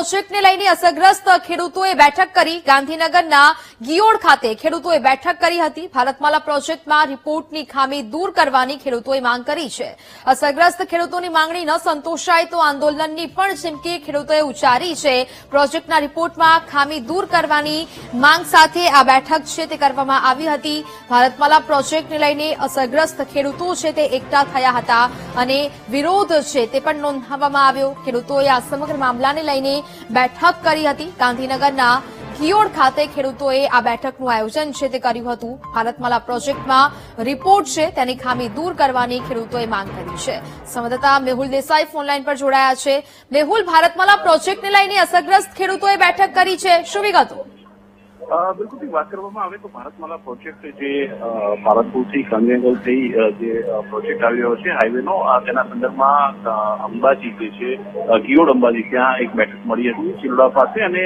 પ્રોજેક્ટને લઈને અસરગ્રસ્ત ખેડૂતોએ બેઠક કરી ગાંધીનગરના ગિયોડ ખાતે ખેડૂતોએ બેઠક કરી હતી. ભારતમાલા પ્રોજેક્ટમાં રિપોર્ટની ખામી દૂર કરવાની ખેડૂતોએ માંગ કરી છે. અસરગ્રસ્ત ખેડૂતોની માંગણી ન સંતોષાય તો આંદોલનની પણ ચીમકી ખેડૂતોએ ઉચ્ચારી છે. પ્રોજેક્ટના રિપોર્ટમાં ખામી દૂર કરવાની માંગ સાથે આ બેઠક છે તે કરવામાં આવી હતી. ભારતમાલા પ્રોજેક્ટને લઈને અસરગ્રસ્ત ખેડૂતો છે તે એકઠા થયા હતા અને વિરોધ છે તે પણ નોંધાવવામાં આવ્યો. ખેડૂતોએ આ સમગ્ર મામલાને લઈને બેઠક કરી હતી. ગાંધીનગરના કિયોડ ખાતે ખેડૂતોએ આ બેઠકનું આયોજન છે તે કર્યું હતું. ભારતમાલા પ્રોજેક્ટમાં રિપોર્ટ છે તેની ખામી દૂર કરવાની ખેડૂતોએ માંગ કરી છે. સંવાદદાતા મેહુલ દેસાઈ ફોનલાઈન પર જોડાયા છે. મેહુલ, ભારતમાલા પ્રોજેક્ટને લઈને અસરગ્રસ્ત ખેડૂતોએ બેઠક કરી છે. શું વિગતો? બિલકુલ વાત કરવામાં આવે તો ભારતમાલા પ્રોજેક્ટ જે પાલનપુરથી કંગેંગલ અ, જે પ્રોજેક્ટ આવ્યો છે હાઈવેનો તેના સંદર્ભમાં અંબાજી જે છે ગિયોડ અંબાજી ત્યાં એક બેઠક મળી હતી ચિલોડા પાસે અને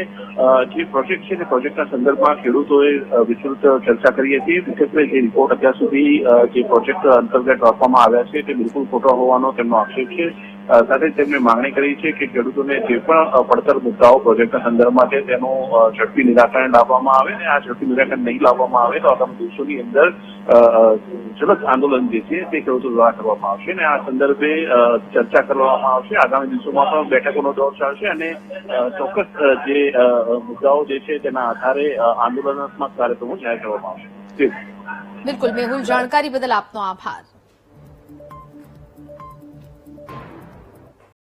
જે પ્રોજેક્ટ છે તે પ્રોજેક્ટના સંદર્ભમાં ખેડૂતોએ વિસ્તૃત ચર્ચા કરી હતી. મુખ્યત્વે જે રિપોર્ટ અત્યાર સુધી જે પ્રોજેક્ટ અંતર્ગત આપવામાં આવ્યા છે તે બિલકુલ ખોટો હોવાનો તેમનો આક્ષેપ છે. સાથે તેમણે માંગણી કરી છે કે ખેડૂતોને જે પણ પડતર મુદ્દાઓ પ્રોજેક્ટના સંદર્ભમાં છે તેનું ઝડપી નિરાકરણ લાવવામાં આવે અને આ ઝડપી નિરાકરણ નહીં લાવવામાં આવે તો આગામી દિવસોની અંદર અ, આંદોલન જે છે તે ખેડૂતો દ્વારા કરવામાં આવશે અને આ સંદર્ભે ચર્ચા કરવામાં આવશે. આગામી દિવસોમાં પણ બેઠકોનો દોર ચાલશે અને ચોક્કસ જે મુદ્દાઓ જે છે તેના આધારે આંદોલનાત્મક કાર્યક્રમો જાહેર કરવામાં આવશે. બિલકુલ. મેહુલ જાણકારી બદલ આપનો આભાર.